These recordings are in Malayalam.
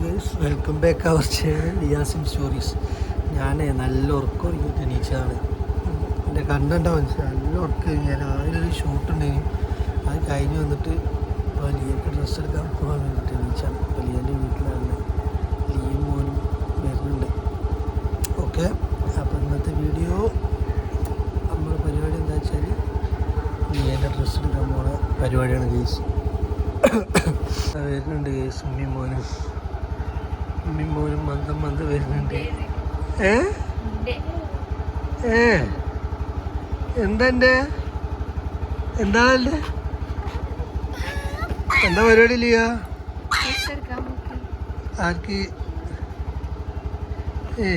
Guys welcome back our channel ഡിയാസിം stories ഞാൻ നല്ല ഉറക്കം ഒരുങ്ങിയിട്ട് എണീച്ചതാണ് എന്റെ കണ്ടണ്ട മനസ്സിലായി നല്ല ഉറക്കം കഴിഞ്ഞാൽ ഒരു ഷൂട്ട് ഉണ്ടായിരുന്നു അത് കഴിഞ്ഞ് വന്നിട്ട് ഇപ്പോൾ ലിയക്ക് ഡ്രസ്സ് എടുക്കാൻ പോകാൻ വേണ്ടിയിട്ട് എണീച്ചാണ്. ലിയന്റെ വീട്ടിലാണ്. ലിയും മോനും വരുന്നുണ്ട്. ഓക്കെ അപ്പോൾ ഇന്നത്തെ വീഡിയോ നമ്മൾ പരിപാടി എന്താ വെച്ചാൽ ലിയന്റെ ഡ്രസ്സ് എടുക്കാൻ പോണ പരിപാടിയാണ് ഗൈസ്. വരുന്നുണ്ട് ഗൈസ് ഉമ്മയും മോനും. ഉമ്മയും മോനും മന്ദം മന്ദം വരുന്നുണ്ട്. ഏ? ഏ? എന്താ എന്റെ? എന്താണല്ലേ എന്താ പരിപാടി ഇല്ലയോ ആർക്ക്? ഏ.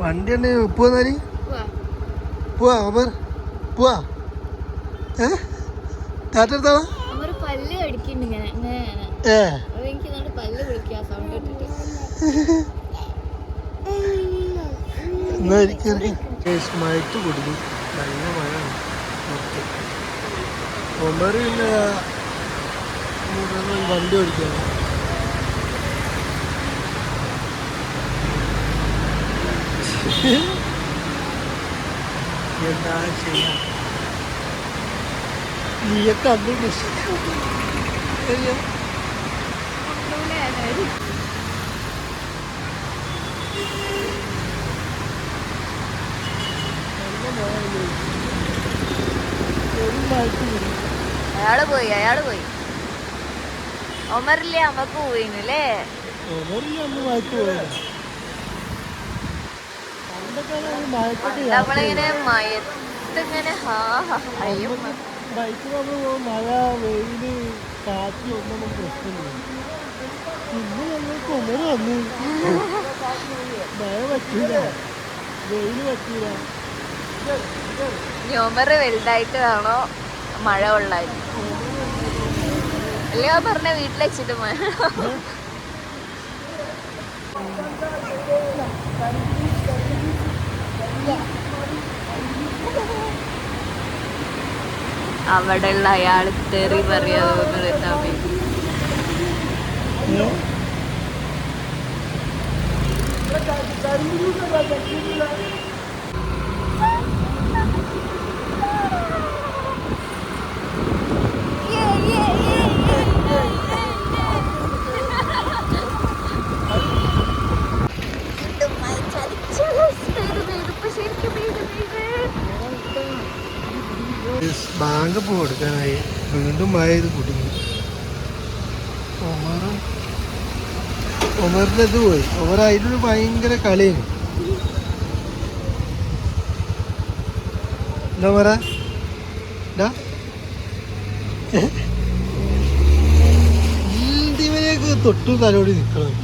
വണ്ടി ഉണ്ട് പോവാന്നാൽ പോവാ. അമർ പോവാ. ഏ? പല്ല് പല്ല് കടിക്കുന്നുണ്ട് ഇങ്ങനെ കൊടുക്കും നല്ല മഴയാണ്. ഒമർ പിന്നെ വണ്ടി ഓടിക്കാണ് എന്താ ചെയ്യാ? നീയൊക്കെ അന്ന് ഒരു മഴത്ത് അയാൾ പോയി അയാൾ പോയി. ഒമറില്ലേ അമ്മയ്ക്ക് പോയിന്നല്ലേ? നമ്മളിങ്ങനെ മയത്തിങ്ങനെ ഹാ അയ്യോ ബൈക്കിൽ നമ്മൾ മഴ വെയിൽ കാറ്റ് ഒന്നും പ്രശ്നമില്ല. ഉമര് വന്നു മഴ പറ്റൂല വെയിൽ പറ്റൂല ഒമറ് വലുതായിട്ട് വേണോ? മഴ കൊള്ളാൻ. അല്ലയോ പറഞ്ഞ വീട്ടിൽ വെച്ചിട്ട് മഴ. അവിടെയുള്ള അയാൾ തെറി പറയാതെ തമ്മിൽ ബാങ്ക് പോ കൊടുക്കാനായി. വീണ്ടും മഴ ഇത് കുടുങ്ങി ഒമറും ഒമറിന്റെ ഇത് പോയി. ഒമർ അതിലൊരു ഭയങ്കര കളിയാണ്. എന്താ പറ? ഇതിവനെയൊക്കെ തൊട്ടും തലോടി നിൽക്കണം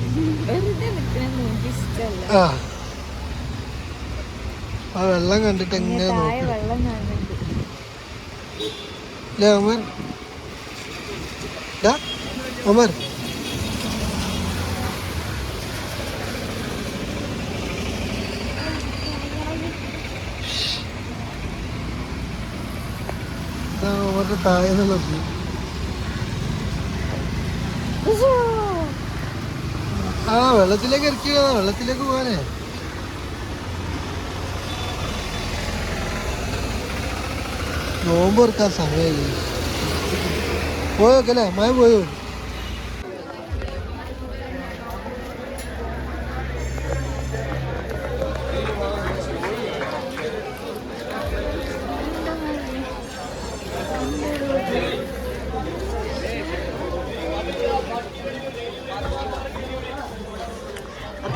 ആ. ആ വെള്ളം കണ്ടിട്ട് എങ്ങനെ നോക്കി. അല്ലേ ഡാ ഒമർ ഒമറിന്റെ താഴെ നിന്നുള്ള. ആ വെള്ളത്തിലേക്ക് ഇറക്കിയ വെള്ളത്തിലേക്ക് പോകാനേ. നോമ്പ് ഇറക്കാൻ സമയമായി പോയോക്കല്ലേ മഴ പോയോ?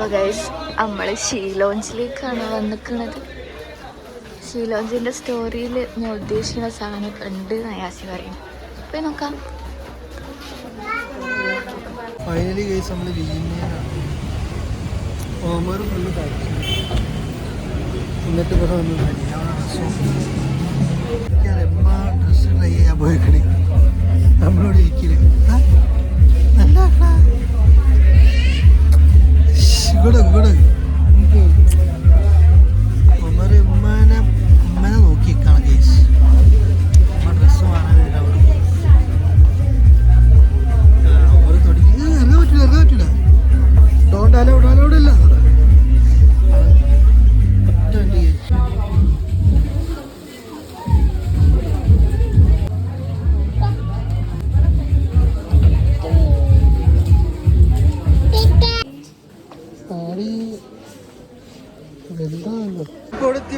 അപ്പൊ ഗൈസ് നമ്മൾ ഷീലോഞ്ചിലേക്കാണ് വന്നിക്കണത്. ഷീലോഞ്ചിന്റെ സ്റ്റോറിയിൽ ഞാൻ ഉദ്ദേശിക്കുന്ന സാധനം ഉണ്ട് നയാസി പറയും. പോയി നോക്കാം. ഫൈനലി കേസ് നമ്മൾ എന്നിട്ട് ഇവിടെ ട്രൈ ചെയ്യാൻ പോയിക്കണേ. നമ്മളോട് ഇരിക്കൽ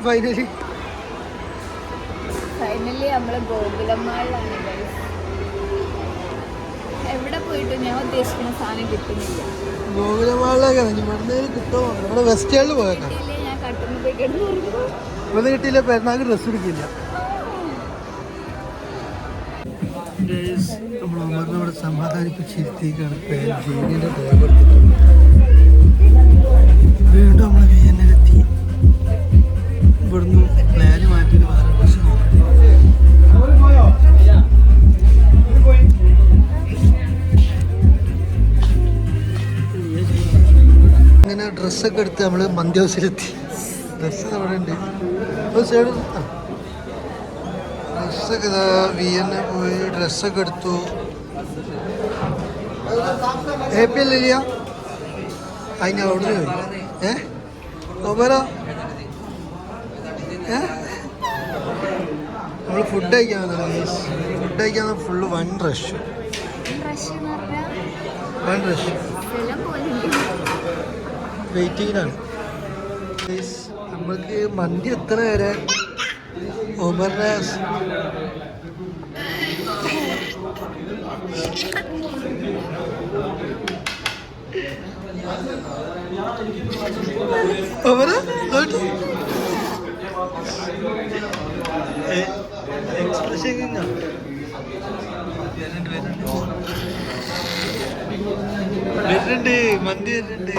ഫൈനലി ഫൈനലി നമ്മൾ ഗോകുലമാളിലാണ്. എവിടെ പോയിട്ട് ഞാൻ ഉദ്ദേശിക്കുന്ന സാധനം കിട്ടുന്നില്ല. ഗോകുലമാളിലേക്കാണ് ഇവിടുന്ന് കിട്ടുമോ? നമ്മുടെ വെസ്റ്റ് ഏളിൽ പോയേക്കാം. ഞാൻ ഇവിടുന്ന് കിട്ടിയില്ല പെരുന്നാൾക്ക് ഡ്രസ്സ് എടുക്കില്ല. നമ്മൾ സമാധാനിപ്പിച്ചിരുത്തിക്കാണ് ബാഗ് എടുത്തിട്ടുണ്ട് വീണ്ടും ഡ്രസ്സൊക്കെ എടുത്ത് നമ്മൾ മന്തി ഹൗസിലെത്തി ഡ്രസ്സ് അവിടെ ഉണ്ട് ഒരു സൈഡ് ഡ്രസ്സൊക്കെ ഇതാ വി എൻ പോയി ഡ്രസ്സൊക്കെ എടുത്തു. എ പി എൽ ഇല്ല? അതിന് അവിടെ പോയി. ഏ? ഒബറോ ഏ? നമ്മൾ ഫുഡ് കഴിക്കാൻ വന്നത് ഫുഡ് കഴിക്കാൻ full one rush one rush വെയിറ്റിങ്ങിനാണ് നമ്മൾക്ക് മന്തി എത്ര വരെ? ഒബറ് എക്സ്പ്രഷൻ വരുന്നുണ്ട് മന്തി വരുന്നുണ്ട്.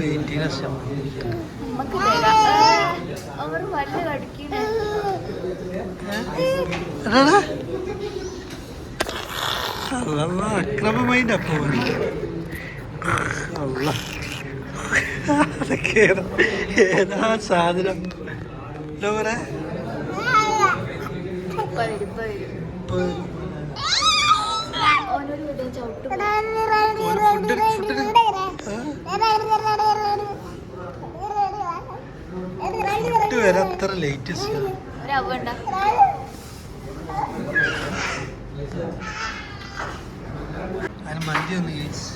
കടിക്കണ അക്രമമായിട്ട് അപ്പൊ അതൊക്കെ ഏതാ സാധനം? എന്താ പറയാ ഫുഡ് വരും ഇപ്പൊ വരും അത്ര ലേറ്റസ്റ്റ് അതിന് മന്തി ഒന്ന് കഴിച്ച്